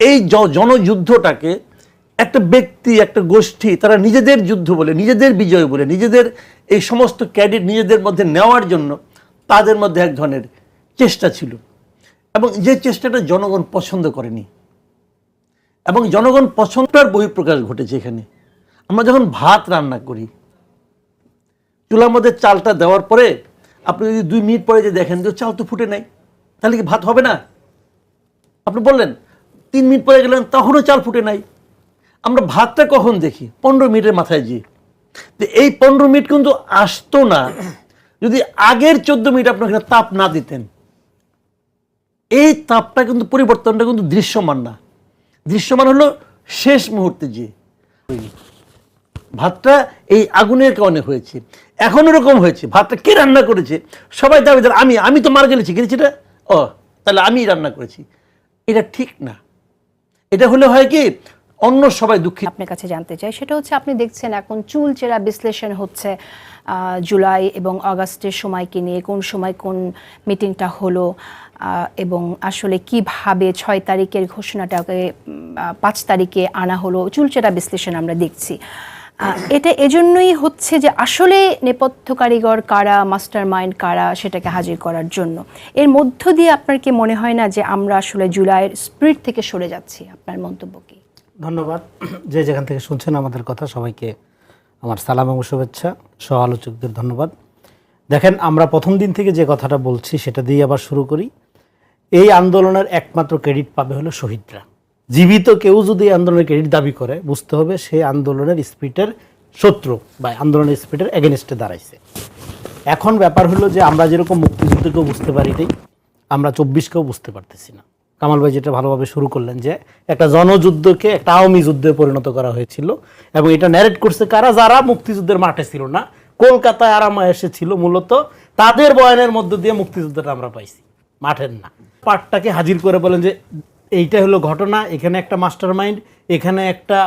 এই জনযুদ্ধটাকে একটা ব্যক্তি, একটা গোষ্ঠী, তারা নিজেদের যুদ্ধ বলে, নিজেদের বিজয় বলে, নিজেদের এই সমস্ত ক্যাডেট নিজেদের মধ্যে নেওয়ার জন্য তাদের মধ্যে এক ধরনের চেষ্টা ছিল। এবং যে চেষ্টাটা জনগণ পছন্দ করেনি। এবং জনগণ পছন্দটার বহিঃপ্রকাশ ঘটেছে এখানে। আমরা যখন ভাত রান্না করি, চুলার মধ্যে চালটা দেওয়ার পরে আপনি যদি দুই মিনিট পরে যে দেখেন যে চাল তো ফুটে নাই, তাহলে কি ভাত হবে না? আপনি বললেন তিন মিনিট পরে গেলেন, তখনও চাল ফুটে নাই। আমরা ভাতটা কখন দেখি? পনেরো মিনিটের মাথায় যে তো এই পনেরো মিনিট কিন্তু আসতো না। যদি আগের চোদ্দ মিনিট আপনার এখানে তাপ না দিতেন। এই তাপটা কিন্তু, পরিবর্তনটা কিন্তু দৃশ্যমান না। দৃশ্যমান হলো শেষ মুহূর্তে যে ভাতটা এই আগুনের কারণে হয়েছে। এখন এরকম হয়েছে, ভাতটা কে রান্না করেছে? সবাই দাবি আমি আমি তো মারা গেলেছি গেলেছি এটা? ও, তাহলে আমি রান্না করেছি। এটা ঠিক না। এটা হলে হয় কি, অন্য সবাই দুঃখিত। আপনার কাছে জানতে চাই, সেটা হচ্ছে আপনি দেখছেন এখন চুল চেরা বিশ্লেষণ হচ্ছে জুলাই এবং আগস্টের সময়কে নিয়ে, কোন সময় কোন মিটিংটা হলো এবং আসলে কীভাবে ছয় তারিখের ঘোষণাটাকে পাঁচ তারিখে আনা হলো চুলচেরা বিশ্লেষণ আমরা দেখছি। এটা এজন্যই হচ্ছে যে আসলে নেপথ্য কারিগর কারা মাস্টার মাইন্ড কারা সেটাকে হাজির করার জন্য। এর মধ্য দিয়ে আপনার কি মনে হয় না যে আমরা আসলে জুলাইয়ের স্পিরিট থেকে সরে যাচ্ছি? আপনার মন্তব্য কি? ধন্যবাদ। যে যেখান থেকে শুনছেন আমাদের কথা সবাইকে আমার সালাম এবং শুভেচ্ছা সহ আলোচকদের ধন্যবাদ। দেখেন আমরা প্রথম দিন থেকে যে কথাটা বলছি সেটা দিয়ে আবার শুরু করি। এই আন্দোলনের একমাত্র ক্রেডিট পাবে হলো শহীদরা। জীবিত কেউ যদি আন্দোলনের ক্রেডিট দাবি করে, বুঝতে হবে সে আন্দোলনের স্পিরিটের শত্রু বা আন্দোলনের স্পিরিটের এগেনস্টে দাঁড়াইছে। এখন ব্যাপার হলো যে আমরা যেরকম মুক্তিযুদ্ধকেও বুঝতে পারি নাই, আমরা চব্বিশকেও বুঝতে পারতেছি না। কামাল ভাই যেটা ভালোভাবে শুরু করলেন যে, একটা জনযুদ্ধকে একটা আওয়ামী যুদ্ধে পরিণত করা হয়েছিল এবং এটা ন্যারেট করছে কারা? যারা মুক্তিযুদ্ধের মাঠে ছিল না। কলকাতায় আরামা এসেছিল মূলত, তাদের বয়ানের মধ্য দিয়ে মুক্তিযুদ্ধটা আমরা পাইছি। মাঠের না। পাঠটাকে হাজির করে বলেন যে এইটা হলো ঘটনা, এখানে একটা মাস্টার মাইন্ড এখানে একটা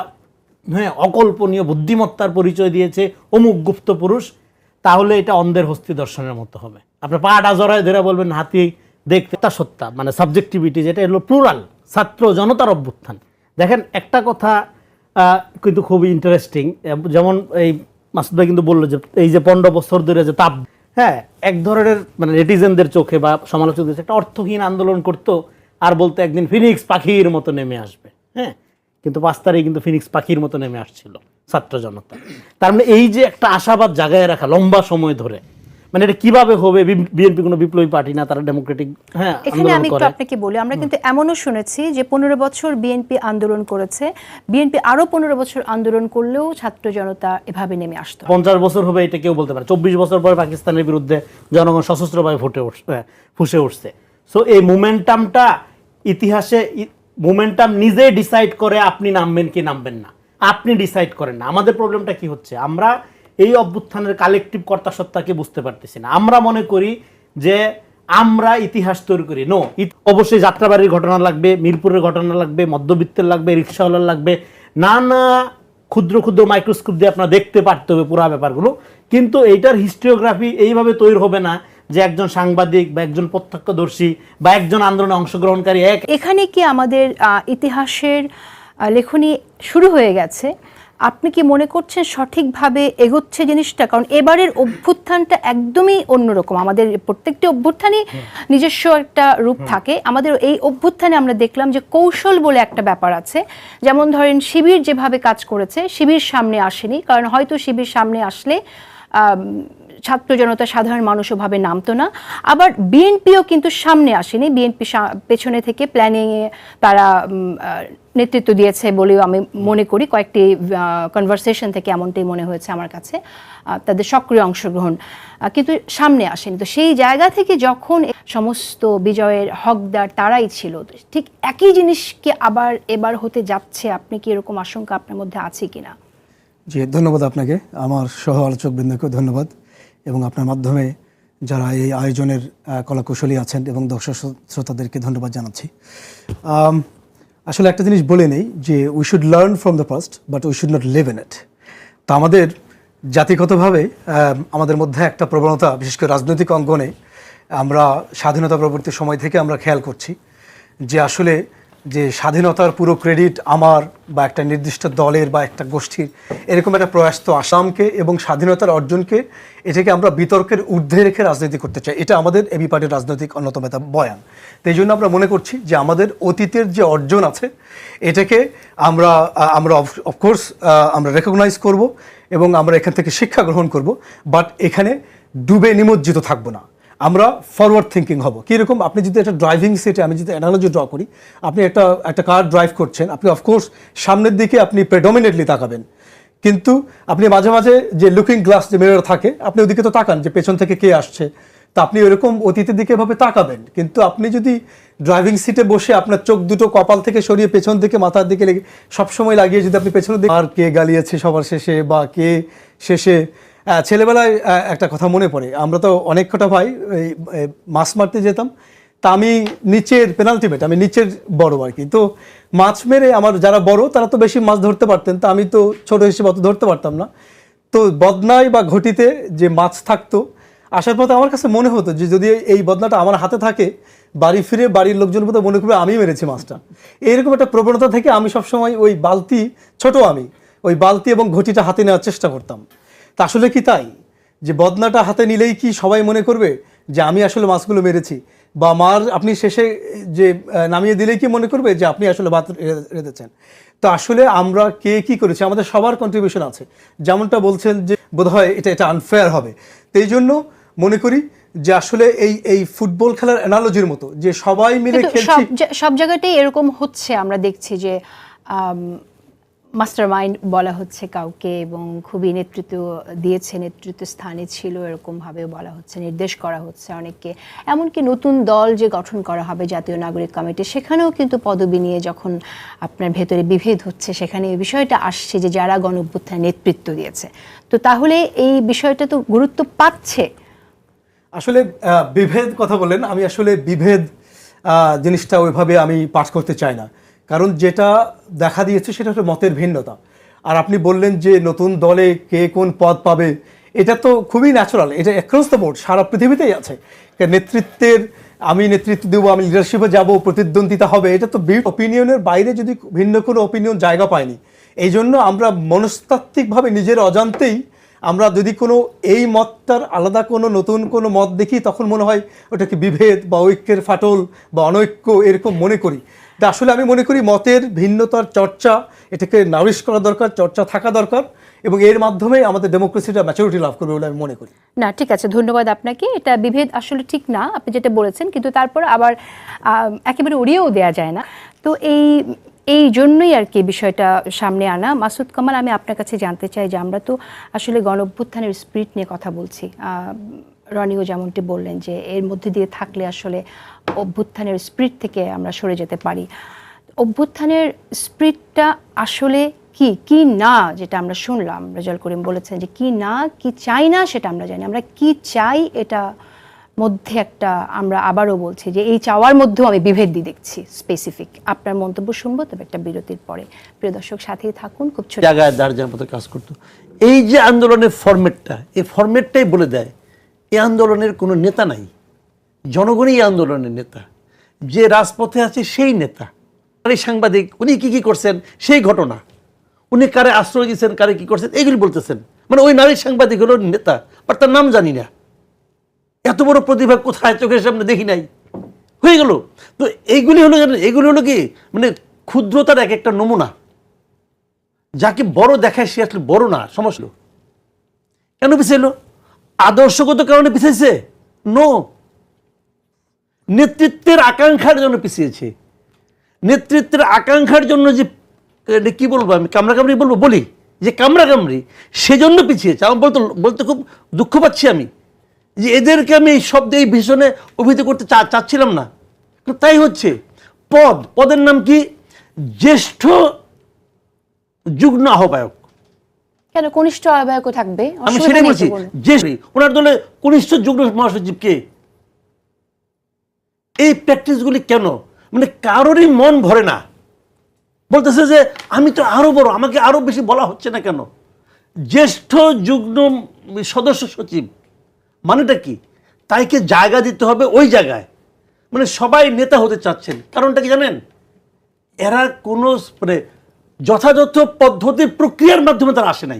হ্যাঁ অকল্পনীয় বুদ্ধিমত্তার পরিচয় দিয়েছে অমুক গুপ্ত পুরুষ, তাহলে এটা অন্ধের হস্তি দর্শনের মতো হবে। আপনার পাটা জড়ায় ধরে বলবেন, হাতি দেখতে তা সত্তা মানে সাবজেক্টিভিটি যেটা এলো প্লুরাল ছাত্র জনতার অভ্যুত্থান। দেখেন, একটা কথা কিন্তু খুবই ইন্টারেস্টিং যেমন এই মাসুদ ভাই কিন্তু বলল যে, এই যে পনেরো বছর ধরে যে তাপ হ্যাঁ এক ধরনের মানে নেটিজেনদের চোখে বা সমালোচকদের একটা অর্থহীন আন্দোলন করতো আর বলতে একদিন ফিনিক্স পাখির মতো নেমে আসবে হ্যাঁ? কিন্তু পাঁচ তারিখ কিন্তু ফিনিক্স পাখির মতো নেমে আসছিল ছাত্র জনতা। তার মানে এই যে একটা আশাবাদ জাগায় রাখা লম্বা সময় ধরে মানে এটা কীভাবে হবে বিএনপি কোনো বিপ্লবী পার্টি না তারা ডেমোক্রেটিক হ্যাঁ এখানে আমি একটু আপনাকে বলি আমরা কিন্তু এমনও শুনেছি যে পনেরো বছর বিএনপি আন্দোলন করেছে বিএনপি আরও পনেরো বছর আন্দোলন করলেও ছাত্র জনতা এভাবে নেমে আসতো পঞ্চাশ বছর হবে এটা কেউ বলতে পারে চব্বিশ বছর পরে পাকিস্তানের বিরুদ্ধে জনগণ সশস্ত্রভাবে ফুটে উঠছে ফুসে উঠছে। সো এই মোমেন্টামটা ইতিহাসে মোমেন্টাম নিজে ডিসাইড করে আপনি নামবেন কি নামবেন না। আপনি ডিসাইড করেন না। আমাদের প্রবলেমটা কি হচ্ছে? আমরা এই অভ্যুত্থানের কালেকটিভ কর্তা সত্তাকে বুঝতে পারতেছি না। আমরা মনে করি যে আমরা ইতিহাস তৈরি করি। নো অবশ্যই যাত্রাবাড়ির ঘটনা লাগবে, মিরপুরের ঘটনা লাগবে, মধ্যবিত্তের লাগবে, রিক্সাওয়ালার লাগবে। নানা ক্ষুদ্র ক্ষুদ্র মাইক্রোস্কোপ দিয়ে আপনার দেখতে পারতে হবে পুরা ব্যাপারগুলো। কিন্তু এইটার হিস্টোগ্রাফি এইভাবে তৈরি হবে না যে একজন সাংবাদিক বা একজন প্রত্যক্ষদর্শী বা একজন আন্দোলনে অংশগ্রহণকারী এক এখানে কি আমাদের ইতিহাসের লেখনী শুরু হয়ে গেছে? আপনি কি মনে করছেন সঠিকভাবে এগোচ্ছে জিনিসটা? কারণ এবারের অভ্যুত্থানটা একদমই অন্যরকম। আমাদের প্রত্যেকটি অভ্যুত্থানই নিজস্ব একটা রূপ থাকে। আমাদের এই অভ্যুত্থানে আমরা দেখলাম যে কৌশল বলে একটা ব্যাপার আছে। যেমন ধরেন শিবির যেভাবে কাজ করেছে শিবির সামনে আসেনি। কারণ হয়তো শিবির সামনে আসলে ছাত্র জনতা সাধারণ মানুষও ভাবে নামতো না। আবার বিএনপিও কিন্তু সামনে আসেনি। বিএনপি পেছনে থেকে প্ল্যানিংয়ে তারা নেতৃত্ব দিয়েছে বলেও আমি মনে করি। কয়েকটি কনভারসেশন থেকে এমনটাই মনে হয়েছে আমার কাছে তাদের সক্রিয় অংশগ্রহণ কিন্তু সামনে আসেনি। তো সেই জায়গা থেকে যখন সমস্ত বিজয়ের হকদার তারাই ছিল, ঠিক একই জিনিসকে আবার এবার হতে যাচ্ছে, আপনি কি এরকম আশঙ্কা আপনার মধ্যে আছে কিনা? জি, ধন্যবাদ আপনাকে। আমার সহ আলোচকবৃন্দকে ধন্যবাদ। এবং আপনার মাধ্যমে যারা এই আয়োজনের কলাকুশলী আছেন এবং দর্শক শ্রোতাদেরকে ধন্যবাদ জানাচ্ছি। আসলে একটা জিনিস বলে নেই যে we should learn from the past but we should not live in it তো আমাদের জাতিগতভাবে আমাদের মধ্যে একটা প্রবণতা, বিশেষ করে রাজনৈতিক অঙ্গনে, আমরা স্বাধীনতা পরবর্তী সময় থেকে আমরা খেয়াল করছি যে আসলে যে স্বাধীনতার পুরো ক্রেডিট আমার বা একটা নির্দিষ্ট দলের বা একটা গোষ্ঠীর, এরকম একটা প্রয়াস তো আসামকে এবং স্বাধীনতার অর্জনকে এটাকে আমরা বিতর্কের ঊর্ধ্বে রেখে রাজনীতি করতে চাই। এটা আমাদের এবি পার্টির রাজনৈতিক অন্যতম একটা বয়ান। তো এই জন্য আমরা মনে করছি যে আমাদের অতীতের যে অর্জন আছে, এটাকে আমরা আমরা অফকোর্স আমরা রেকগনাইজ করব এবং আমরা এখান থেকে শিক্ষা গ্রহণ করব বাট এখানে ডুবে নিমজ্জিত থাকব না। আমরা ফরওয়ার্ড থিঙ্কিং হব। কীরকম? আপনি যদি একটা ড্রাইভিং সিটে আমি যদি অ্যানালজি ড্র করি, আপনি একটা একটা কার ড্রাইভ করছেন, আপনি অফকোর্স সামনের দিকে আপনি প্রেডমিনেটলি তাকাবেন। কিন্তু আপনি মাঝে মাঝে যে লুকিং গ্লাস যে মিরর থাকে, আপনি ওদিকে তো তাকান যে পেছন থেকে কে আসছে। তা আপনি ওরকম অতীতের দিকে এভাবে তাকাবেন। কিন্তু আপনি যদি ড্রাইভিং সিটে বসে আপনার চোখ দুটো কপাল থেকে সরিয়ে পেছন দিকে, মাথার দিকে সবসময় লাগিয়ে যদি আপনি পেছনের দিকে আর কে গালিয়েছে সবার শেষে বা কে শেষে ছেলেবেলায় একটা কথা মনে পড়ে। আমরা তো অনেক কটা ভাই মাছ মারতে যেতাম। তা আমি নিচের পেনাল্টি মেট আমি নিচের বড় আর কি। তো মাছ মেরে আমার যারা বড়, তারা তো বেশি মাছ ধরতে পারতেন। তা আমি তো ছোট হিসেবে অত ধরতে পারতাম না। তো বদনায় বা ঘটিতে যে মাছ থাকতো, আসার পথে আমার কাছে মনে হতো যে যদি এই বদনাটা আমার হাতে থাকে, বাড়ি ফিরে বাড়ির লোকজন মতো মনে করবে আমি মেরেছি মাছটা। এইরকম একটা প্রবণতা থেকে আমি সবসময় ওই বালতি, ছোট আমি, ওই বালতি এবং ঘটিটা হাতে নেওয়ার চেষ্টা করতাম। তা আসলে কি তাই? যে বদনাটা হাতে নিলেই কি সবাই মনে করবে যে আমি আসলে মাছগুলো মেরেছি? বা মার আপনি শেষে যে নামিয়ে দিলেই কি মনে করবে যে আপনি আসলে ভাত রেঁধেছেন? তো আসলে আমরা কে কি করেছি? আমাদের সবার কন্ট্রিবিউশন আছে। যেমনটা বলছেন যে বোধহয় এটা এটা আনফেয়ার হবে। এই জন্য মনে করি যে আসলে এই এই ফুটবল খেলার অ্যানালজির মতো যে সবাই মিলে খেলছি সব সব জায়গাতেই এরকম হচ্ছে আমরা দেখছি যে মাস্টার মাইন্ড বলা হচ্ছে কাউকে এবং খুবই নেতৃত্ব দিয়েছে নেতৃত্ব স্থানে ছিল এরকম ভাবে বলা হচ্ছে, নির্দেশ করা হচ্ছে অনেককে। এমনকি নতুন দল যে গঠন করা হবে জাতীয় নাগরিক কমিটি, সেখানেও কিন্তু পদবি নিয়ে যখন আপনার ভেতরে বিভেদ হচ্ছে, সেখানে এই বিষয়টা আসছে যে যারা গণ নেতৃত্ব দিয়েছে। তো তাহলে এই বিষয়টা তো গুরুত্ব পাচ্ছে। আসলে বিভেদ কথা বলেন আমি আসলে বিভেদ জিনিসটা ওইভাবে আমি পাঠ করতে চাই না। কারণ যেটা দেখা দিয়েছে সেটা হচ্ছে মতের ভিন্নতা। আর আপনি বললেন যে নতুন দলে কে কোন পদ পাবে, এটা তো খুবই ন্যাচারাল এটা অ্যাক্রস দ্য বোর্ড সারা পৃথিবীতেই আছে। নেতৃত্বের, আমি নেতৃত্ব দেবো, আমি লিডারশিপে যাব, প্রতিদ্বন্দ্বিতা হবে, এটা তো অপিনিয়নের বাইরে যদি ভিন্ন কোনো অপিনিয়ন জায়গা পায়নি। এই জন্য আমরা মনস্তাত্ত্বিকভাবে নিজের অজান্তেই আমরা যদি কোনো এই মতটার আলাদা কোনো নতুন কোনো মত দেখি, তখন মনে হয় ওটাকে বিভেদ বা ঐক্যের ফাটল বা অনৈক্য এরকম মনে করি। তা আসলে আমি মনে করি মতের ভিন্নতার চর্চা, এটাকে নারিশ করা দরকার, চর্চা থাকা দরকার, এবং এর মাধ্যমে আমাদের ডেমোক্রেসিটা ম্যাচুরিটি লাভ করবে বলে আমি মনে করি। না, ঠিক আছে, ধন্যবাদ আপনাকে। এটা বিভেদ আসলে ঠিক না, আপনি যেটা বলেছেন, কিন্তু তারপর আবার একেবারে উড়িয়েও দেওয়া যায় না। তো এই এই জন্যই আর কি বিষয়টা সামনে আনা। মাসুদ কামাল, আমি আপনার কাছে জানতে চাই যে আমরা তো আসলে গণ অভ্যুত্থানের স্পিরিট নিয়ে কথা বলছি। রনিও যেমনটি বললেন যে এর মধ্যে দিয়ে থাকলে আসলে অভ্যুত্থানের স্পিরিট থেকে আমরা সরে যেতে পারি। অভ্যুত্থানের স্পিরিটটা আসলে কি? কি না যেটা আমরা শুনলাম রেজাল করিম বলেছেন যে কি না, কি চাই না সেটা আমরা জানি আমরা কি চাই এটা মধ্যে একটা আমরা আবারও বলছি যে এই চাওয়ার মধ্যেও আমি বিভেদ দিয়ে দেখছি স্পেসিফিক আপনার মন্তব্য শুনব, তবে একটা বিরতির পরে। প্রিয় দর্শক, সাথেই থাকুন, খুব ছোট জায়গায় যাওয়ার মতো কাজ করতো। এই যে আন্দোলনের ফরম্যাটটা এই ফরম্যাটটাই বলে দেয়, এই আন্দোলনের কোনো নেতা নাই। জনগণই আন্দোলনের নেতা। যে রাজপথে আছে সেই নেতা। নারী সাংবাদিক, উনি কি কি করছেন? সেই ঘটনা। উনি কারে আশ্রয় দিয়েছেন, কারে কি করছেন এইগুলি বলতেছেন। মানে ওই নারী সাংবাদিক হলো নেতা, বাট তার নাম জানি না। এত বড় প্রতিভা কোথায় চোখের সামনে দেখি নাই। হয়ে গেল। তো এইগুলি হলো এইগুলি হলো কি? মানে ক্ষুদ্রতার এক একটা নমুনা। যাকে বড় দেখায় সে আসলে বড় না সমস্যা কেন পিছাইলো? আদর্শগত কারণে পিছাইছে? নো নেতৃত্বের আকাঙ্ক্ষার জন্য পিছিয়েছে। নেতৃত্বের আকাঙ্ক্ষার জন্য যে কি বলব আমি? কামড়া কামড়ি বলব? বলি যে কামড়া কামড়ি সেজন্য পিছিয়েছে। আমার বলতে বলতে খুব দুঃখ পাচ্ছি আমি যে এদেরকে আমি এই শব্দ এই ভীষণে অভিহিত করতে চা চাচ্ছিলাম না। তাই হচ্ছে। পদ পদের নাম কি? জ্যেষ্ঠ যুগ্ম আহ্বায়ক। কেন কনিষ্ঠ আহ্বায়কও থাকবে? আমি সেটাই বলছি। যে ওনার দলে কনিষ্ঠ যুগ্ম মহাসচিব কে? এই প্র্যাকটিসগুলি কেন? মানে কারোরই মন ভরে না। বলতেছে যে, আমি তো আরও বড়, আমাকে আরও বেশি বলা হচ্ছে না কেন? জ্যেষ্ঠ যুগ্ম সদস্য সচিব, মানেটা কি? তাইকে জায়গা দিতে হবে ওই জায়গায়। মানে সবাই নেতা হতে চাচ্ছেন। কারণটা কি জানেন? এরা কোনো মানে যথাযথ পদ্ধতির প্রক্রিয়ার মাধ্যমে তারা আসে নাই।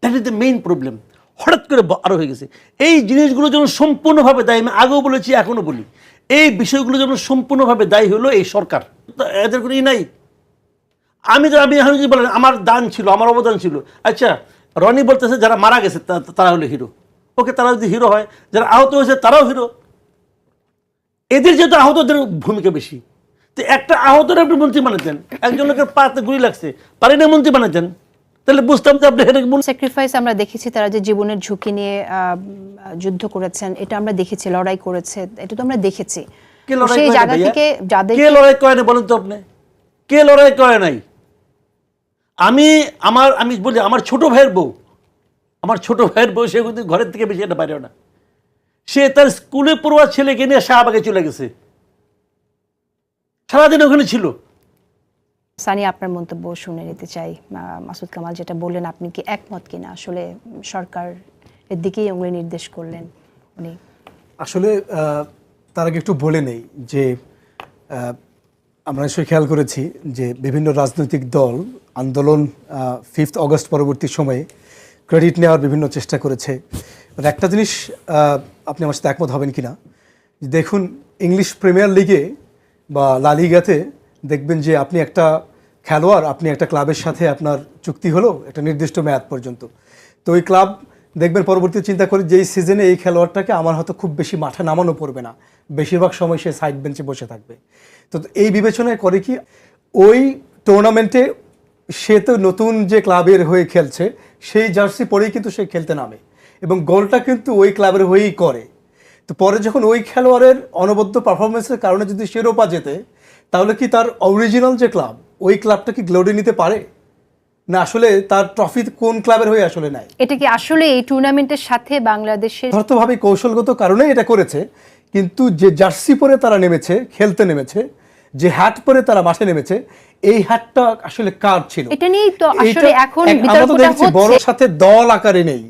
That is the main problem হঠাৎ করে ব- আরও হয়ে গেছে। এই জিনিসগুলো যেন সম্পূর্ণভাবে দায়ী আমি আগেও বলেছি এখনও বলি। এই বিষয়গুলো যেন সম্পূর্ণভাবে দায়ী হলো এই সরকার এদের কোনো ই নাই। আমি তো আমি যদি বলেন, আমার দান ছিল, আমার অবদান ছিল। আচ্ছা রনি বলতেছে যারা মারা গেছে তারা হলো হিরো। ওকে তারা যদি হিরো হয়, যারা আহত হয়েছে, তারাও হিরো। এদের যেহেতু আহতদের ভূমিকা বেশি, তো একটা আহতের আপনি মন্ত্রী বানাতেন, একজন লোকের পাতে গুলি লাগছে পারি না মন্ত্রী বানাতেন। তাহলে বুঝতাম যে আপনি হেরে স্যাক্রিফাইস আমরা দেখেছি তারা যে জীবনের ঝুঁকি নিয়ে যুদ্ধ করেছেন এটা আমরা দেখেছি লড়াই করেছে এটা তো আমরা দেখেছি। কে লড়াই সেই জায়গা থেকে যাদের কে লড়াই করে না বলেন তো আপনি? কে লড়াই করে নাই? আমি আমার আমি বলি আমার ছোট ভাইয়ের বউ আমার ছোট ভাইয়ের বউ সে কিন্তু ঘরের থেকে বেশি এটা বাইরেও না। সে তার স্কুলে পড়ুয়া ছেলেকে নিয়ে শাহবাগে চলে গেছে। সারাদিন ওখানে ছিল। সানি, আপনার মন্তব্য শুনে নিতে চাই। মাসুদ কামাল যেটা বললেন, আপনি কি একমত কিনা? আসলে সরকার এর দিকেই উনি নির্দেশ করলেন উনি। আসলে তার আগে একটু বলে নেই যে আমরা নিশ্চয়ই খেয়াল করেছি যে বিভিন্ন রাজনৈতিক দল আন্দোলন ফিফথ অগস্ট পরবর্তী সময়ে ক্রেডিট নেওয়ার বিভিন্ন চেষ্টা করেছে। But একটা জিনিস আপনি আমার সাথে একমত হবেন কি না দেখুন ইংলিশ প্রিমিয়ার লিগে বা লা লিগাতে দেখবেন যে আপনি একটা খেলোয়াড়, আপনি একটা ক্লাবের সাথে আপনার চুক্তি হলো একটা নির্দিষ্ট মেয়াদ পর্যন্ত। তো ওই ক্লাব দেখবেন পরবর্তী চিন্তা করে যে এই সিজনে এই খেলোয়াড়টাকে আমার হয়তো খুব বেশি মাঠে নামানো পড়বে না। বেশিরভাগ সময় সে সাইড বেঞ্চে বসে থাকবে। তো এই বিবেচনায় করে কি ওই টুর্নামেন্টে সে তো নতুন যে ক্লাবের হয়ে খেলছে, সেই জার্সি পরেই কিন্তু সে খেলতে নামে এবং গোলটা কিন্তু ওই ক্লাবের হয়েই করে। তো পরে যখন ওই খেলোয়াড়ের অনবদ্য পারফরমেন্সের কারণে যদি শিরোপা জেতে তাহলে কি তার অরিজিনাল যে ক্লাব ওই ক্লাবটা কি গ্লোরি নিতে পারে? না আসলে তার ট্রফি কোন ক্লাবের হয়ে আসলে নাই? এটা কি আসলে এই টুর্নামেন্টের সাথে বাংলাদেশের যথার্থভাবে কৌশলগত কারণে এটা করেছে কিন্তু যে জার্সি পরে তারা নেমেছে খেলতে নেমেছে যে হ্যাট পরে তারা মাঠে নেমেছে এই হ্যাটটা আসলে কার ছিল? এটা নিয়েই তো আসলে এখন বিতর্কটা দেখছি বড় সাথে দল আকারে নেই।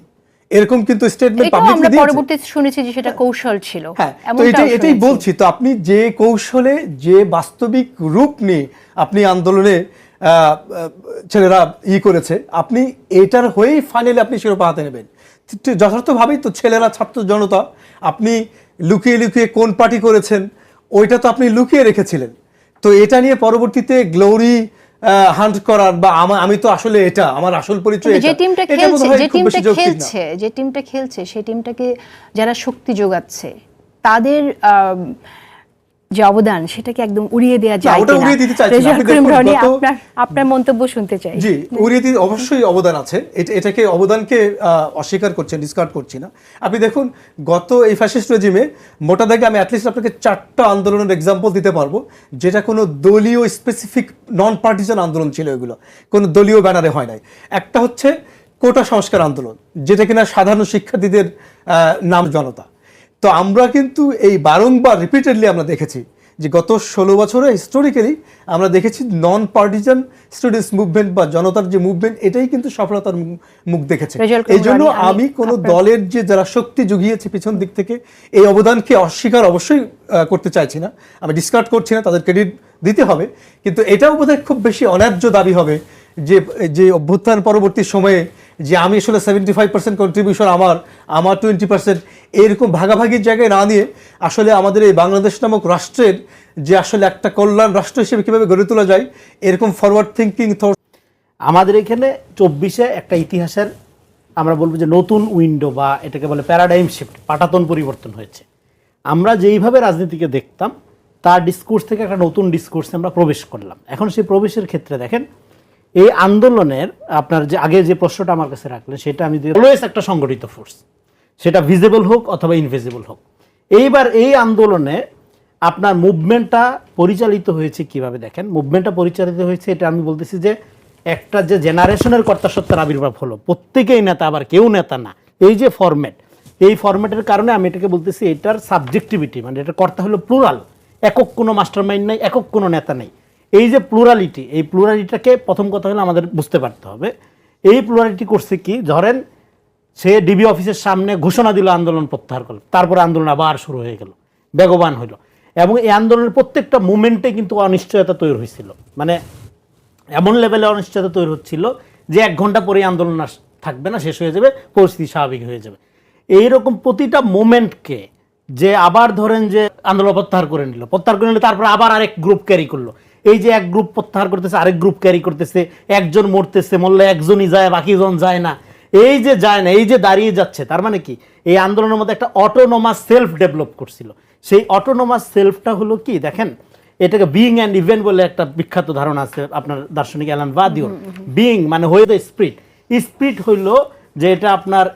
এরকম কিন্তু স্টেটমেন্ট এটাও পাবলিকলি আমরা পরবর্তীতে শুনেছি যে সেটা কৌশল ছিল। হ্যাঁ তো এটাই এটাই বলছি তো আপনি যে কৌশলে যে বাস্তবিক রূপ নিয়ে আপনি আন্দোলনে ছেলেরা ই করেছে আপনি এটার হয়েই ফাইনালি আপনি শিরোপা হাতে নেবেন। যথার্থভাবেই তো ছেলেরা ছাত্র জনতা আপনি লুকিয়ে লুকিয়ে কোন পার্টি করেছেন ওইটা তো আপনি লুকিয়ে রেখেছিলেন। তো এটা নিয়ে পরবর্তীতে গ্লোরি হান্ট করার বা আমি তো আসলে এটা আমার আসল পরিচয় যে টিমটা খেলছে যে টিমটা খেলছে যে টিমটা খেলছে সেই টিমটাকে যারা শক্তি যোগাচ্ছে তাদের যে অবদান সেটাকে একদম উড়িয়ে দেওয়া যায় ওটা উড়িয়ে দিতে চাইছি আপনার আপনার মন্তব্য শুনতে চাই। জি উড়িয়ে দিতে অবশ্যই অবদান আছে। এটা- এটাকে অবদানকে অস্বীকার করছেন ডিসকার্ড করছি না। আপনি দেখুন গত এই ফ্যাসিস্ট রেজিমে মোটা দাগে আমি অ্যাটলিস্ট আপনাকে চারটা আন্দোলনের এক্সাম্পল দিতে পারব যেটা কোনো দলীয় স্পেসিফিক নন পার্টিজান আন্দোলন ছিল এগুলো। কোনো দলীয় ব্যানারে হয় নাই। একটা হচ্ছে কোটা সংস্কার আন্দোলন যেটা কিনা সাধারণ শিক্ষার্থীদের নাম জনতা। তো আমরা কিন্তু এই বারংবার রিপিটেডলি আমরা দেখেছি যে গত ষোলো বছরে হিস্টোরিক্যালি আমরা দেখেছি নন পার্টিজান স্টুডেন্টস মুভমেন্ট বা জনতার যে মুভমেন্ট এটাই কিন্তু সফলতার মুখ দেখেছে। এই জন্য আমি কোনো দলের যে যারা শক্তি জুগিয়েছে পিছন দিক থেকে এই অবদানকে অস্বীকার অবশ্যই করতে চাইছি না। আমি ডিসকার্ড করছি না তাদের ক্রেডিট দিতে হবে। কিন্তু এটাও বোধহয় খুব বেশি অন্যায্য দাবি হবে যে যে অভ্যুত্থান পরবর্তী সময়ে যে আমি আসলে সেভেন্টি ফাইভ পার্সেন্ট কন্ট্রিবিউশন আমার আমার টোয়েন্টি পার্সেন্ট এরকম ভাগাভাগির জায়গায় না নিয়ে আসলে আমাদের এই বাংলাদেশ নামক রাষ্ট্রের যে আসলে একটা কল্যাণ রাষ্ট্র হিসেবে কীভাবে গড়ে তোলা যায়, এরকম ফরওয়ার্ড থিঙ্কিং থট আমাদের এখানে চব্বিশে একটা ইতিহাসের আমরা বলব যে নতুন উইন্ডো বা এটাকে বলে প্যারাডাইম শিফট পাটাতন পরিবর্তন হয়েছে। আমরা যেইভাবে রাজনীতিকে দেখতাম, তার ডিসকোর্স থেকে একটা নতুন ডিসকোর্সে আমরা প্রবেশ করলাম। এখন সেই প্রবেশের ক্ষেত্রে দেখেন এই আন্দোলনের আপনার যে আগে যে প্রশ্নটা আমার কাছে রাখলেন, সেটা আমি অলওয়েজ একটা সংগঠিত ফোর্স সেটা ভিজিবল হোক অথবা ইনভিজিবল হোক। এইবার এই আন্দোলনে আপনার মুভমেন্টটা পরিচালিত হয়েছে কীভাবে দেখেন? মুভমেন্টটা পরিচালিত হয়েছে, এটা আমি বলতেছি যে একটা যে জেনারেশনের কর্তাসত্তার আবির্ভাব হলো। প্রত্যেকেই নেতা, আবার কেউ নেতা না। এই যে ফরম্যাট এই ফরম্যাটের কারণে আমি এটাকে বলতেছি এটার সাবজেক্টিভিটি মানে এটা কর্তা হলো প্লুরাল একক কোনো মাস্টার মাইন্ড নাই, একক কোনো নেতা নেই। এই যে প্লুরালিটি এই প্লুরালিটাকে প্রথম কথা হলো আমাদের বুঝতে পারতে হবে। এই প্লুরালিটি করছে কি? ধরেন, সে ডিবি অফিসের সামনে ঘোষণা দিল আন্দোলন প্রত্যাহার করল, তারপরে আন্দোলন আবার শুরু হয়ে গেল, বেগবান হইল। এবং এই আন্দোলনের প্রত্যেকটা মুমেন্টে কিন্তু অনিশ্চয়তা তৈরি হয়েছিল। মানে এমন লেভেলে অনিশ্চয়তা তৈরি হচ্ছিল যে এক ঘণ্টা পরে আন্দোলন থাকবে না, শেষ হয়ে যাবে, পরিস্থিতি স্বাভাবিক হয়ে যাবে। এইরকম প্রতিটা মোমেন্টকে যে আবার ধরেন যে আন্দোলন প্রত্যাহার করে নিল, প্রত্যাহার করে নিল তারপর আবার আরেক গ্রুপ ক্যারি করল। এই যে এক গ্রুপ প্রত্যাহার করতেছে আরেক গ্রুপ ক্যারি করতেছে একজন মরতেছে মরলে একজনই যায় বাকিজন যায় না। এই যে যায় না এই যে দাঁড়িয়ে যাচ্ছে তার মানে কি? এই আন্দোলনের মধ্যে একটা অটোনোমাস সেলফ ডেভেলপ করছিল। সেই অটোনোমাস সেলফটা হলো কি? দেখেন এটাকে বিইং অ্যান্ড ইভেন্ট বলে একটা বিখ্যাত ধারণা আছে আপনার দার্শনিক অ্যালান বাদিওর। বিং মানে হয়ে দ্য স্পিরিট স্পিরিট হইল যে এটা আপনার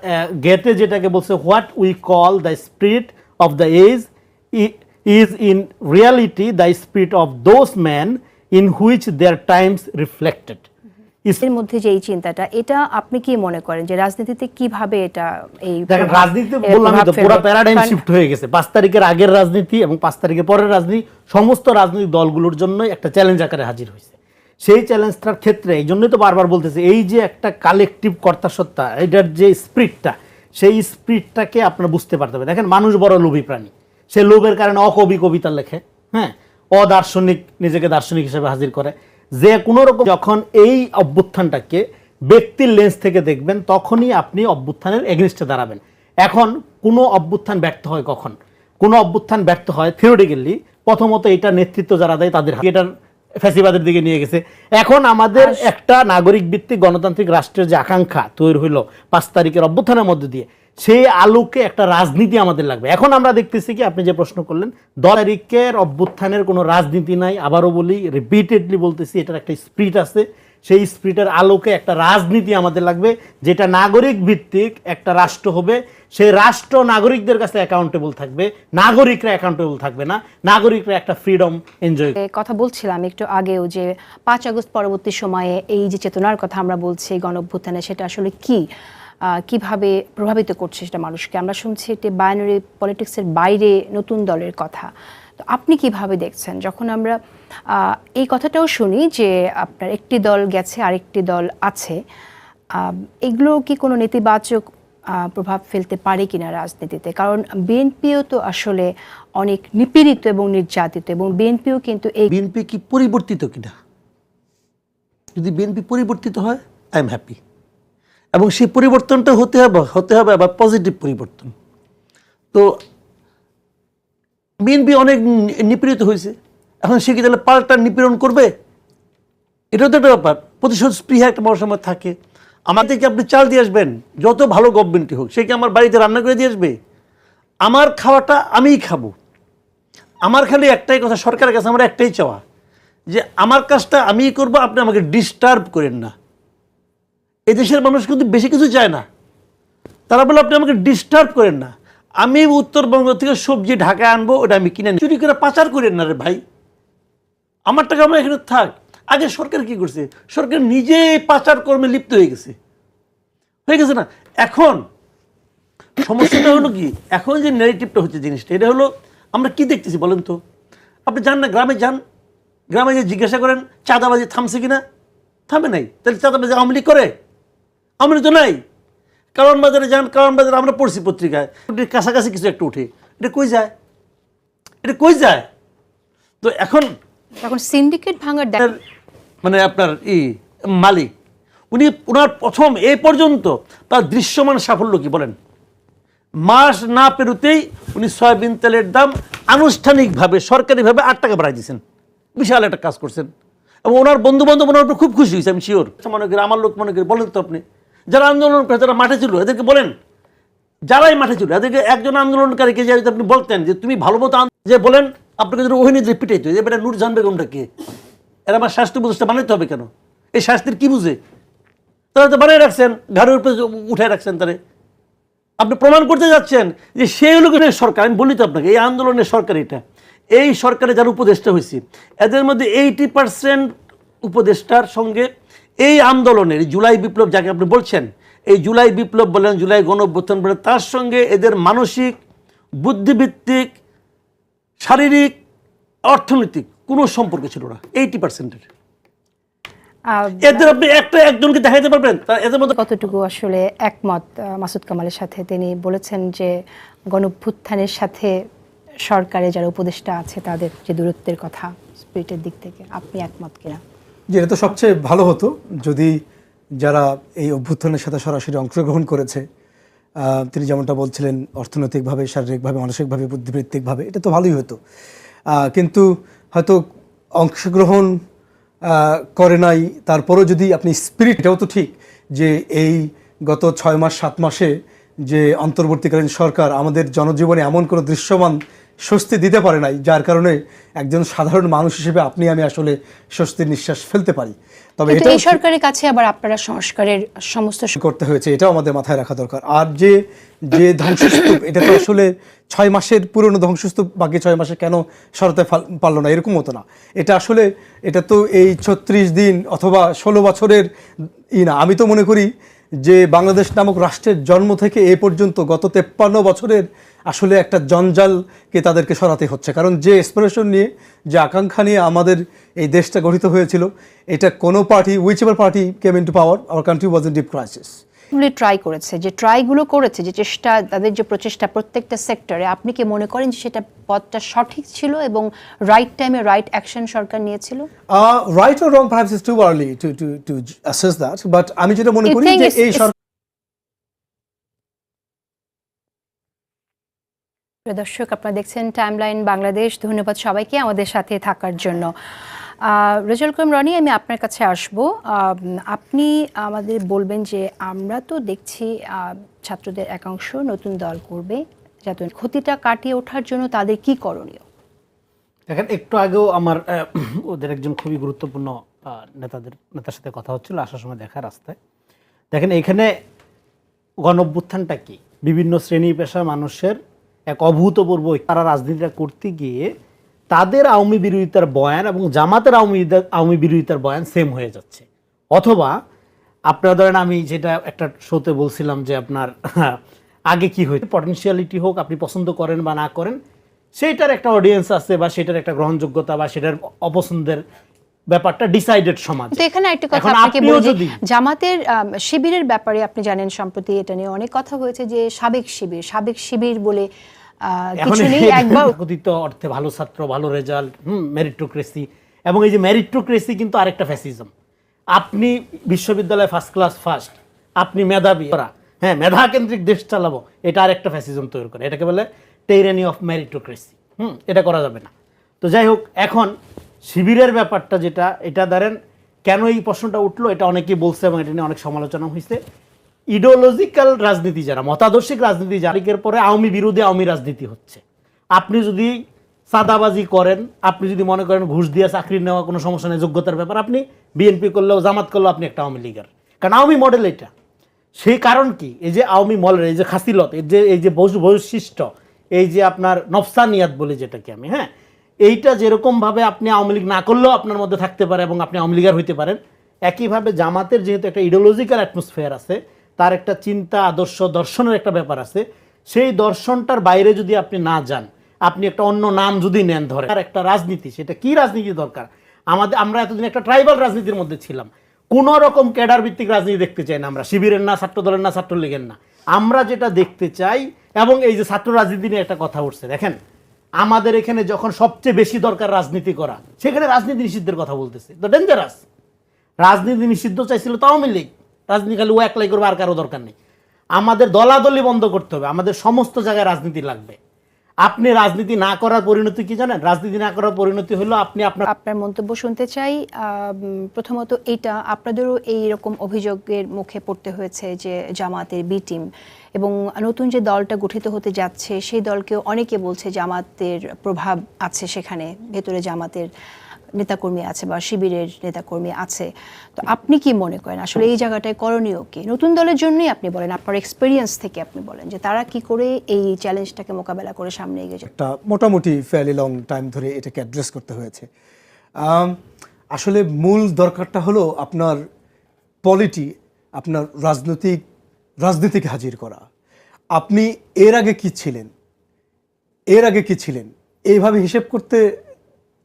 গেটে যেটাকে বলছে what we call the spirit of the age is in reality the spirit of those man in which their times reflected এর মধ্যে যে এই চিন্তাটা এটা আপনি কি মনে করেন যে রাজনীতিতে কীভাবে এটা এই দেখেন প্রভাব- বললাম তো পুরো প্যারাডাইম শিফট হয়ে গেছে। পাঁচ তারিখের আগের রাজনীতি এবং পাঁচ তারিখের পরের রাজনীতি সমস্ত রাজনৈতিক দলগুলোর জন্য একটা চ্যালেঞ্জ আকারে হাজির হয়েছে। সেই চ্যালেঞ্জটার ক্ষেত্রে এই জন্যই তো বারবার বলতেছে এই যে একটা কালেকটিভ কর্তাসত্তা এটার যে স্পিরিটটা সেই স্পিরিটটাকে আপনারা বুঝতে পারতে হবে। দেখেন মানুষ বড় লোভী প্রাণী। সে লোভের কারণে অকবি কবিতা লেখে হ্যাঁ? অদার্শনিক নিজেকে দার্শনিক হিসেবে হাজির করে। যে কোনো রকম যখন এই অভ্যুত্থানটাকে ব্যক্তির লেন্স থেকে দেখবেন তখনই আপনি অভ্যুত্থানের এগেনস্টে দাঁড়াবেন। এখন কোনো অভ্যুত্থান ব্যর্থ হয় কখন? কোনো অভ্যুত্থান ব্যর্থ হয় থিওরিটিক্যালি প্রথমত এটা নেতৃত্ব যারা দেয় তাদের। এটার ফ্যাসিবাদের দিকে নিয়ে গেছে। এখন আমাদের একটা নাগরিক ভিত্তিক গণতান্ত্রিক রাষ্ট্রের যে আকাঙ্ক্ষা তৈরি হইল পাঁচ তারিখের অভ্যুত্থানের মধ্যে দিয়ে সেই আলোকে একটা রাজনীতি আমাদের লাগবে। এখন আমরা দেখতেছি কি, আপনি যে প্রশ্ন করলেন দশ তারিখের অভ্যুত্থানের কোনো রাজনীতি নাই। আবারও বলি রিপিটেডলি বলতেছি, এটার একটা স্প্রিট আছে। সেই স্পিরিটের আলোকে একটা রাজনীতি আমাদের লাগবে, যেটা নাগরিক ভিত্তিক একটা রাষ্ট্র হবে। সেই রাষ্ট্র নাগরিকদের কাছে অ্যাকাউন্টেবল থাকবে, নাগরিকরা অ্যাকাউন্টেবল থাকবে না। নাগরিকরা একটা ফ্রিডম এনজয় কথা বলছিলাম একটু আগেও যে, পাঁচ আগস্ট পরবর্তী সময়ে এই যে চেতনার কথা আমরা বলছি গণ সেটা আসলে কি? কীভাবে প্রভাবিত করছে সেটা মানুষকে। আমরা শুনছি এটি বাইনারি পলিটিক্সের বাইরে নতুন দলের কথা। তো আপনি কীভাবে দেখছেন? যখন আমরা এই কথাটাও শুনি যে আপনার একটি দল গেছে, আরেকটি দল আছে এগুলো কি কোনো নেতিবাচক প্রভাব ফেলতে পারে কিনা রাজনীতিতে? কারণ বিএনপিও তো আসলে অনেক নিপীড়িত এবং নির্যাতিত এবং বিএনপিও কিন্তু এই বিএনপি কি পরিবর্তিত কিনা? যদি বিএনপি পরিবর্তিত হয় আই এম হ্যাপি এবং সেই পরিবর্তনটা হতে হবে হতে হবে আবার পজিটিভ পরিবর্তন। তো বিএনপি অনেক নিপীড়িত হয়েছে। এখন সে কি তাহলে পাল্টা নিপীড়ন করবে? এটাও তো একটা ব্যাপার। প্রতিশোধ স্পৃহা একটা বড় সময় থাকে। আমাদেরকে আপনি চাল দিয়ে আসবেন। যত ভালো গভর্নমেন্টই হোক, সে কি আমার বাড়িতে রান্না করে দিয়ে আসবে? আমার খাওয়াটা আমিই খাব। আমার খালি একটাই কথা, সরকারের কাছে আমার একটাই চাওয়া, যে আমার কাজটা আমিই করব, আপনি আমাকে ডিস্টার্ব করেন না। এদেশের মানুষ কিন্তু বেশি কিছু চায় না। তারা বলে, আপনি আমাকে ডিস্টার্ব করেন না। আমি উত্তরবঙ্গ থেকে সবজি ঢাকায় আনব, ওটা আমি কিনে। চুরি করে পাচার করেন না রে ভাই। আমার টাকা আমার এখানে থাক। আগে সরকার কি করছে? সরকার নিজে পাচার কর্মে লিপ্ত হয়ে গেছে। হয়ে গেছে না? এখন সমস্যাটা হলো কি? এখন যে নেগেটিভটা হচ্ছে জিনিসটা, এটা হলো, আমরা কি দেখতেছি বলেন তো? আপনি যান না, গ্রামে যান। গ্রামে যে জিজ্ঞাসা করেন, চাঁদাবাজি থামছে কিনা? থামে নাই। তাহলে চাঁদাবাজি আওয়ামী লীগ করে? লীগ তো নাই। কারণ বাজারে যান কারণ বাজারে আমরা পড়ছি পত্রিকায়। কাছাকাছি কিছু একটা উঠে। এটা কই যায়? এটা কই যায়? তো এখন এখন সিন্ডিকেট ভাঙার মানে আপনার ই মালিক উনি ওনার প্রথম এ পর্যন্ত তার দৃশ্যমান সাফল্য কি বলেন? মাস না পেরুতেই উনি সয়াবিন তেলের দাম আনুষ্ঠানিকভাবে সরকারিভাবে আট টাকা বাড়াই দিয়েছেন। বিশাল একটা কাজ করছেন। এবং ওনার বন্ধু বান্ধব ওনার উপর খুব খুশি হয়েছে আমি শিওর মনে করি আমার লোক মনে করি বলেন তো আপনি। যারা আন্দোলন করে, যারা মাঠে ছিল, এদেরকে বলেন। যারাই মাঠে ছিল, এদেরকে একজন আন্দোলনকারীকে যে আপনি বলতেন যে, তুমি ভালো মতো যে বলেন, আপনাকে যদি ওহিনী পিটাইতো যে বেটা নুরজান বেগমটা কে? এরা আমার স্বাস্থ্য উপদেষ্টা বানাইতে হবে কেন? এই শাস্তির কি বুঝে? তারা তো বানিয়ে রাখছেন ঘরের উপরে উঠে রাখছেন তারে। আপনি প্রমাণ করতে যাচ্ছেন যে সেই কিন্তু সরকার, আমি বলি তো আপনাকে, এই আন্দোলনের সরকার এটা। এই সরকারে যারা উপদেষ্টা হয়েছে, এদের মধ্যে এইটি পার্সেন্ট উপদেষ্টার সঙ্গে এই আন্দোলনের জুলাই বিপ্লব যাকে আপনি বলছেন এই জুলাই বিপ্লব বলেন জুলাই গণ অভ্যুত্থান বলেন তার সঙ্গে এদের মানসিক বুদ্ধিভিত্তিক শারীরিক অর্থনৈতিক কোনো সম্পর্ক ছিল না এইটি পার্সেন্টের। এদের আপনি একটা একজনকে দেখাইতে পারবেন এদের মধ্যে কতটুকু আসলে একমত মাসুদ কামালের সাথে? তিনি বলেছেন যে গণভ্যুত্থানের সাথে সরকারে যারা উপদেষ্টা আছে তাদের যে দূরত্বের কথা স্পিরিটের দিক থেকে আপনি একমত কিনা? যে এটা তো সবচেয়ে ভালো হতো, যদি যারা এই অভ্যুত্থানের সাথে সরাসরি অংশগ্রহণ করেছে তিনি যেমনটা বলছিলেন, অর্থনৈতিকভাবে, শারীরিকভাবে, মানসিকভাবে, বুদ্ধিবৃত্তিকভাবে, এটা তো ভালোই হতো। কিন্তু হয়তো অংশগ্রহণ করে নাই, তারপরও যদি আপনি স্পিরিট এটাও তো ঠিক যে এই গত ছয় মাস, সাত মাসে যে অন্তর্বর্তীকালীন সরকার আমাদের জনজীবনে এমন কোনো দৃশ্যমান স্বস্তি দিতে পারে নাই যার কারণে একজন সাধারণ মানুষ হিসেবে আপনি আমি আসলে স্বস্তির নিঃশ্বাস ফেলতে পারি। তবে এটা এই সরকারের কাছে আবার আপনারা সংস্কারের সমস্ত করতে হয়েছে এটাও আমাদের মাথায় রাখা দরকার। আর যে যে ধ্বংসস্তূপ এটা তো আসলে ছয় মাসের পুরনো ধ্বংসস্তূপ বাকি ছয় মাসে কেন সরাতে পারল না এরকম হতো না। এটা আসলে এটা তো এই ছত্রিশ দিন অথবা ষোলো বছরের ই না। আমি তো মনে করি যে বাংলাদেশ নামক রাষ্ট্রের জন্ম থেকে এ পর্যন্ত গত তেপ্পান্ন বছরের আসলে একটা জঞ্জালকে তাদেরকে সরাতে হচ্ছে কারণ যে এক্সপ্রেশন নিয়ে যে আকাঙ্ক্ষা নিয়ে আমাদের এই দেশটা গঠিত হয়েছিল এটা কোনো party which ever party came into power our country was in deep crisis try করেছে যে ট্রাইগুলো করেছে যে চেষ্টা তাদের যে প্রচেষ্টা প্রত্যেকটা সেক্টরে আপনি কি মনে করেন যে সেটা পথটা সঠিক ছিল এবং রাইট টাইমে রাইট অ্যাকশন সরকার নিয়েছিল or wrong, perhaps it's too early to, to, to j- assess that. But আমি যেটা মনে করি যে এই সরকার প্রিয় দর্শক আপনারা দেখছেন টাইমলাইন বাংলাদেশ ধন্যবাদ সবাইকে আমাদের সাথে থাকার জন্য। রেজাল করিম রনি, আমি আপনার কাছে আসব। আপনি আমাদের বলবেন যে আমরা তো দেখছি ছাত্রদের একাংশ নতুন দল করবে, যাতে ক্ষতিটা কাটিয়ে ওঠার জন্য তাদের কি করণীয়? দেখেন, একটু আগেও আমার ওদের একজন খুবই গুরুত্বপূর্ণ নেতাদের, নেতার সাথে কথা হচ্ছিল, আসার সময় দেখা রাস্তায়। দেখেন, এখানে গণঅভ্যুত্থানটা কি? বিভিন্ন শ্রেণি পেশা মানুষের এক অভূতপূর্ব তারা রাজনীতিটা করতে গিয়ে তাদের আওয়ামী বিরোধিতার বয়ান এবং জামাতের আওয়ামী আওয়ামী বিরোধিতার বয়ান সেম হয়ে যাচ্ছে। অথবা আপনারা ধরেন আমি যেটা একটা শোতে বলছিলাম যে আপনার আগে কি হয়েছে? পটেনশিয়ালিটি হোক, আপনি পছন্দ করেন বা না করেন, সেইটার একটা অডিয়েন্স আছে বা সেটার একটা গ্রহণযোগ্যতা বা সেটার অপছন্দের ব্যাপারটা ডিসাইডেড সমাজ। তো এখানে একটা কথা আপনাকে বলি জামাতের শিবিরের ব্যাপারে আপনি জানেন সম্প্রতি এটা নিয়ে অনেক কথা হয়েছে যে সাবেক শিবির সাবেক শিবির বলে কিছু নেই একবার কথিত অর্থে ভালো ছাত্র ভালো রেজাল্ট হুম মেরিটোক্রেসি এবং এই যে মেরিটোক্রেসি কিন্তু আরেকটা ফ্যাসিজম আপনি বিশ্ববিদ্যালয়ে ফার্স্ট ক্লাস ফার্স্ট আপনি মেধাবী হ্যাঁ মেধা কেন্দ্রিক দেশ চালাবো এটা আরেকটা ফ্যাসিজম তৈরি করে। এটাকে বলে টেইরানি অফ মেরিটোক্রেসি হুম এটা করা যাবে না। তো যাই হোক এখন শিবিরের ব্যাপারটা যেটা, এটা ধরেন কেন এই প্রশ্নটা উঠল, এটা অনেকেই বলছে এবং এটা নিয়ে অনেক সমালোচনা হয়েছে। ইডিওলজিক্যাল রাজনীতি যারা, মতাদর্শিক রাজনীতি যারিকের পরে আওয়ামী বিরোধী আওয়ামী রাজনীতি হচ্ছে। আপনি যদি সাদাবাজি করেন, আপনি যদি মনে করেন ঘুষ দিয়ে চাকরি নেওয়া কোনো সমস্যা নেই, যোগ্যতার ব্যাপার, আপনি বিএনপি করলেও জামাত করলেও আপনি একটা আওয়ামী লীগের। কারণ আওয়ামী মডেল এটা। সেই কারণ কি? এই যে আওয়ামী মডেল, এই যে খাসিলত, এই যে এই যে বৈশ- বৈশিষ্ট্য, এই যে আপনার নফসানিয়াত বলে যেটাকে আমি হ্যাঁ? এইটা যেরকমভাবে আপনি আওয়ামী লীগ না করলেও আপনার মধ্যে থাকতে পারে এবং আপনি আওয়ামী লীগার হইতে পারেন, একইভাবে জামাতের যেহেতু একটা ইডিওলজিক্যাল অ্যাটমসফিয়ার আছে, তার একটা চিন্তা, আদর্শ, দর্শনের একটা ব্যাপার আছে, সেই দর্শনটার বাইরে যদি আপনি না যান, আপনি একটা অন্য নাম যদি নেন ধরে আর একটা রাজনীতি, সেটা কি রাজনীতি দরকার? আমাদের, আমরা এতদিন একটা ট্রাইবাল রাজনীতির মধ্যে ছিলাম। কোন রকম ক্যাডার ভিত্তিক রাজনীতি দেখতে চাই না আমরা, শিবিরের না ছাত্র দলের না, ছাত্রলীগের না। আমরা যেটা দেখতে চাই, এবং এই যে ছাত্র রাজনীতি নিয়ে একটা কথা উঠছে, দেখেন। আমাদের এখানে যখন সবচেয়ে বেশি দরকার রাজনীতি করা, সেখানে রাজনীতি নিষিদ্ধের কথা বলতেছে। তো ডেঞ্জারাস রাজনীতি নিষিদ্ধ চাইছিল তাও আওয়ামী রাজনীতি খালি ও একলাই করবে, আর কারও দরকার নেই। আমাদের দলাদলি বন্ধ করতে হবে। আমাদের সমস্ত জায়গায় রাজনীতি লাগবে। আপনি রাজনীতি না করার পরিণতি কি জানেন? রাজনীতি না করার পরিণতি হলো আপনি আপনার আপনার মন্তব্য শুনতে চাই প্রথমত এটা আপনাদেরও এই রকম অভিযোগের মুখে পড়তে হয়েছে যে জামাতের বি টিম এবং নতুন যে দলটা গঠিত হতে যাচ্ছে, সেই দলকেও অনেকে বলছে জামাতের প্রভাব আছে সেখানে, ভেতরে জামাতের নেতাকর্মী আছে বা শিবিরের নেতাকর্মী আছে। তো আপনি কি মনে করেন? আসলে এই জায়গাটায় করণীয় কি? নতুন দলের জন্যই আপনি বলেন, আপনার এক্সপিরিয়েন্স থেকে আপনি বলেন যে তারা কি করে এই চ্যালেঞ্জটাকে মোকাবেলা করে সামনে এগিয়ে একটা মোটামুটি ফেয়ারলি লং টাইম ধরে এটাকে অ্যাড্রেস করতে হয়েছে। আসলে মূল দরকারটা হলো আপনার পলিটি আপনার রাজনৈতিক, রাজনীতিকে হাজির করা। আপনি এর আগে কি ছিলেন? এর আগে কি ছিলেন? এইভাবে হিসেব করতে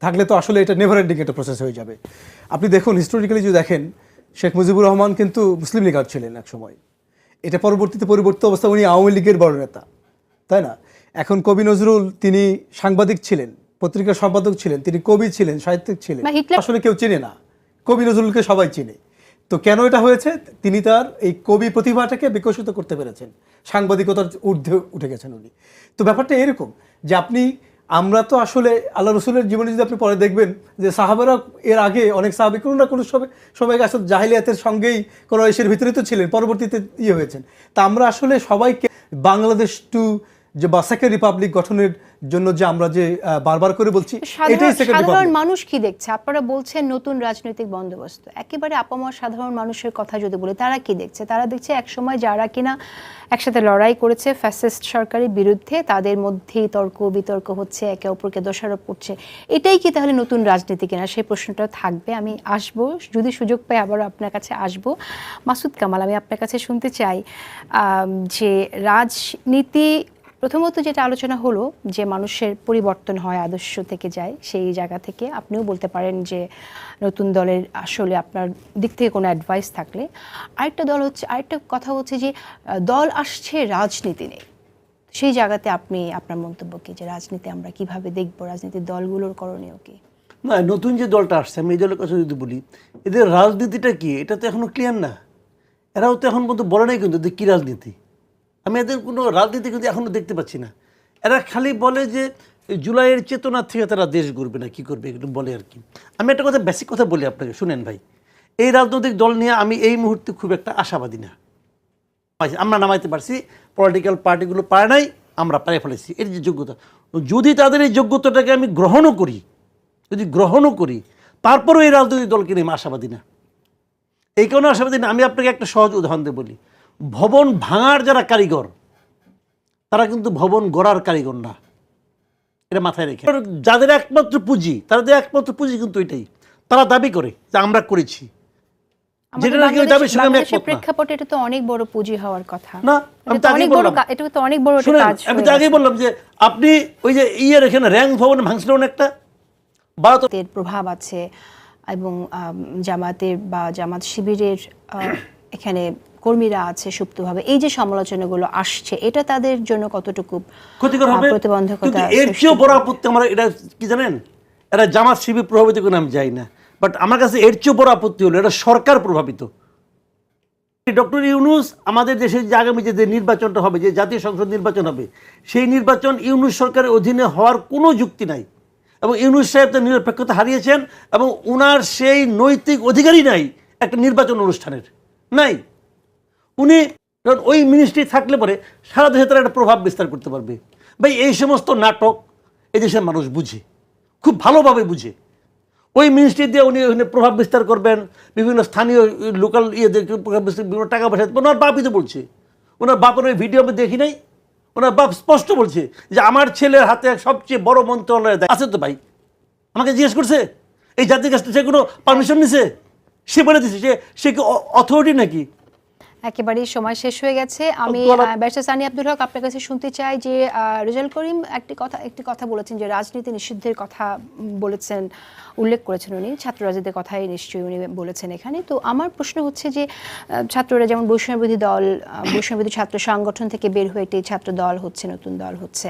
থাকলে তো আসলে এটা নেভার এন্ডিং একটা প্রসেস হয়ে যাবে। আপনি দেখুন হিস্টোরিক্যালি যদি দেখেন শেখ মুজিবুর রহমান কিন্তু মুসলিম লীগার ছিলেন এক সময়। এটা পরবর্তীতে পরিবর্তিত অবস্থা উনি আওয়ামী লীগের বড় নেতা তাই না? এখন কবি নজরুল তিনি সাংবাদিক ছিলেন পত্রিকার সম্পাদক ছিলেন তিনি কবি ছিলেন সাহিত্যিক ছিলেন। আসলে কেউ চেনে না। কবি নজরুলকে সবাই চেনে। তো কেন এটা হয়েছে? তিনি তার এই কবি প্রতিভাটাকে বিকশিত করতে পেরেছেন। সাংবাদিকতার ঊর্ধ্বে উঠে গেছেন উনি। তো ব্যাপারটা এরকম যে আপনি আমরা তো আসলে আল্লাহ রসুলের জীবনে যদি আপনি পরে দেখবেন যে সাহাবেরা এর আগে অনেক সাহাবি কোনো না কোনো সবাই সবাই আসলে জাহিলিয়াতের সঙ্গেই কোনো এসের ভিতরে তো ছিলেন, পরবর্তীতে ইয়ে হয়েছেন। তা আমরা আসলে সবাইকে বাংলাদেশ টু যে বা সেকেন্ড রিপাবলিক গঠনের জন্য যে আমরা যে বারবার করে বলছি সাধারণ এটাই সেকেন্ড সাধারণ মানুষ কি দেখছে? আপনারা বলছেন নতুন রাজনৈতিক বন্দোবস্ত। একেবারে আপামর সাধারণ মানুষের কথা যদি বলি তারা কি দেখছে? তারা দেখছে একসময় যারা কিনা একসাথে লড়াই করেছে ফ্যাসিস্ট সরকারের বিরুদ্ধে তাদের মধ্যেই তর্ক বিতর্ক হচ্ছে একে অপরকে দোষারোপ করছে। এটাই কি তাহলে নতুন রাজনীতি কিনা? সেই প্রশ্নটা থাকবে। আমি আসব যদি সুযোগ পাই আবারও আপনার কাছে আসব। মাসুদ কামাল আমি আপনার কাছে শুনতে চাই যে রাজনীতি প্রথমত যেটা আলোচনা হলো, যে মানুষের পরিবর্তন হয় আদর্শ থেকে যায়, সেই জায়গা থেকে আপনিও বলতে পারেন যে নতুন দলের আসলে আপনার দিক থেকে কোনো অ্যাডভাইস থাকলে। আরেকটা দল হচ্ছে, আরেকটা কথা হচ্ছে যে দল আসছে, রাজনীতি নেই। সেই জায়গাতে আপনি, আপনার মন্তব্য কি, যে রাজনীতি আমরা কীভাবে দেখব? রাজনীতির দলগুলোর করণীয় কি? না, নতুন যে দলটা আসছে, আমি এই দলের কথা যদি বলি, এদের রাজনীতিটা কি? এটা তো এখনও ক্লিয়ার না। এরাও তো এখন পর্যন্ত বলে নাই কিন্তু কী রাজনীতি। আমি এদের কোনো রাজনীতি কিন্তু এখনও দেখতে পাচ্ছি না। এরা খালি বলে যে জুলাইয়ের চেতনা থেকে তারা দেশ গড়বে না, কি করবে এগুলো বলে আর কি। আমি একটা কথা বেসিক কথা বলি আপনাকে, শুনেন ভাই। এই রাজনৈতিক দল নিয়ে আমি এই মুহূর্তে খুব একটা আশাবাদী না। আমরা নামাইতে পারছি পলিটিক্যাল পার্টিগুলো পারে নাই, আমরা পারে ফেলেছি। এর যে যোগ্যতা, যদি তাদের এই যোগ্যতাটাকে আমি গ্রহণও করি, যদি গ্রহণও করি, তারপরেও এই রাজনৈতিক দলকে নিয়ে আমি আশাবাদী না। এই কারণে আশাবাদী না, আমি আপনাকে একটা সহজ উদাহরণ দিয়ে বলি। ভবন ভাঙার যারা কারিগর তারা কিন্তু ভবন গড়ার কারিগর না। এটা মাথায় রেখে। যাদের একমাত্র পুঁজি তাদের একমাত্র পুঁজি কিন্তু এটাই। তারা দাবি করে যে আমরা করেছি। আমাদের যেটা নাকি ওই দাবির বাংলাদেশ- সঙ্গে আমি বাংলাদেশের একমত না। প্রেক্ষাপটে এটা তো অনেক বড় পুঁজি হওয়ার কথা। না, আমি তো তো অনেক বড় এটা তো অনেক বড় কাজ আমি তো আগেই বললাম যে আপনি ওই যে ইয়ের এখানে র্যাঙ্ক ভবন ভাঙছিলেন একটা বারো প্রভাব আছে এবং জামাতের বা জামাত শিবিরের এখানে কর্মীরা আছে সুপ্তভাবে। এই যে সমালোচনাগুলো আসছে এটা তাদের জন্য কতটুকু ক্ষতিকর হবে? প্রতিবন্ধকতা এর চেয়েও বড় আপত্তি আমার এটা কি জানেন? এরা জামাত শিবির প্রভাবিত করে আমি যাই না। বাট আমার কাছে এর চেয়েও বড় আপত্তি হলো এটা সরকার প্রভাবিত। ডক্টর ইউনুস আমাদের দেশে যে আগামী যে যে নির্বাচনটা হবে যে জাতীয় সংসদ নির্বাচন হবে সেই নির্বাচন ইউনুস সরকারের অধীনে হওয়ার কোনো যুক্তি নাই। এবং ইউনুস সাহেব তার নিরপেক্ষতা হারিয়েছেন এবং উনার সেই নৈতিক অধিকারই নাই একটা নির্বাচন অনুষ্ঠানের। নাই। উনি, কারণ ওই মিনিস্ট্রি থাকলে পরে সারা দেশে তারা একটা প্রভাব বিস্তার করতে পারবে। ভাই, এই সমস্ত নাটক এই দেশের মানুষ বুঝে, খুব ভালোভাবে বুঝে। ওই মিনিস্ট্রি দিয়ে উনি ওখানে প্রভাব বিস্তার করবেন, বিভিন্ন স্থানীয় লোকাল ইয়েদেরকে প্রভাব বিস্তার বিভিন্ন টাকা পয়সা, ওনার বাপই তো বলছে। ওনার বাপের ওই ভিডিও আমি দেখি নাই, ওনার বাপ স্পষ্ট বলছে যে আমার ছেলের হাতে সবচেয়ে বড় মন্ত্রণালয় আছে তো ভাই? আমাকে জিজ্ঞেস করছে, এই জাতির কাছ থেকে সে কোনো পারমিশন নিছে? সে বলে দিছে সে সে কি অথরিটি নাকি? একেবারেই সময় শেষ হয়ে গেছে। আমি ব্যারিস্টার সানি আব্দুল হক আপনার কাছে শুনতে চাই যে আহ, রেজাল করিম একটি কথা একটি কথা বলেছেন যে রাজনীতি নিষিদ্ধের কথা বলেছেন উল্লেখ করেছেন উনি ছাত্র রাজনীতির কথাই নিশ্চয়ই উনি বলেছেন এখানে। তো আমার প্রশ্ন হচ্ছে যে আহ, ছাত্ররা যেমন বৈষম্যবিধি দল আহ, ছাত্র সংগঠন থেকে বের হয়ে একটি ছাত্র দল হচ্ছে নতুন দল হচ্ছে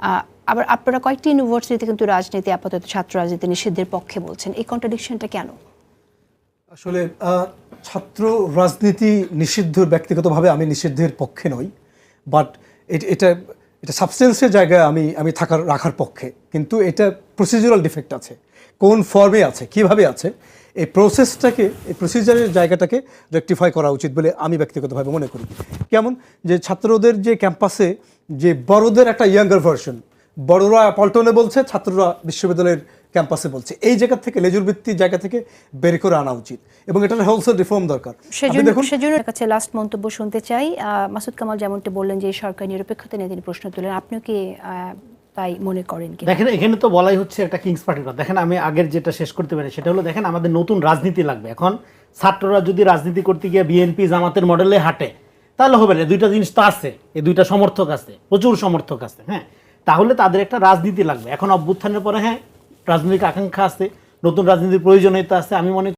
আহ, আবার আপনারা কয়েকটি ইউনিভার্সিটিতে কিন্তু রাজনীতি আপাতত ছাত্র রাজনীতি নিষিদ্ধের পক্ষে বলছেন। এই কন্ট্রাডিকশনটা কেন? আসলে আহ, ছাত্র রাজনীতি নিষিদ্ধ ব্যক্তিগতভাবে আমি নিষিদ্ধের পক্ষে নই বাট এটা এটা সাবস্টেন্সের জায়গায় আমি আমি থাকার, রাখার পক্ষে, কিন্তু এটা প্রসিজারাল ডিফেক্ট আছে। কোন ফর্মে আছে, কীভাবে আছে, এই প্রসেসটাকে এই প্রসিজারের জায়গাটাকে রেকটিফাই করা উচিত বলে আমি ব্যক্তিগতভাবে মনে করি। কেমন? যে ছাত্রদের যে ক্যাম্পাসে যে বড়দের একটা ইয়াঙ্গার ভার্সন বড়রা পল্টনে বলছে, ছাত্ররা বিশ্ববিদ্যালয়ের ক্যাম্পাসে বলছে। এই জায়গা থেকে লেজুর ভিত্তির জায়গা থেকে বের করে আনা উচিত। এবং এটার হোলসেল রিফর্ম দরকার। সেজন্য দেখুন সেজন্য কাছে লাস্ট মন্তব্য শুনতে চাই। মাসুদ কামাল যেমনটি বললেন যে এই সরকার নিরপেক্ষতা নিয়ে তিনি প্রশ্ন তুলেন। আপনিও কি তাই মনে করেন কি দেখেন এখানে তো বলাই হচ্ছে একটা কিংস পার্টির কথা। দেখেন আমি আগের যেটা শেষ করতে পারি সেটা হলো দেখেন আমাদের নতুন রাজনীতি লাগবে। এখন ছাত্ররা যদি রাজনীতি করতে গিয়ে বিএনপি জামাতের মডেলে হাঁটে তাহলে হবে না। দুইটা জিনিস তো আছে। এই দুইটা সমর্থক আছে। প্রচুর সমর্থক আছে হ্যাঁ? তাহলে তাদের একটা রাজনীতি লাগবে। এখন অভ্যুত্থানের পরে হ্যাঁ রাজনৈতিক আকাঙ্ক্ষা আছে নতুন রাজনীতির প্রয়োজনীয়তা আছে আমি মনে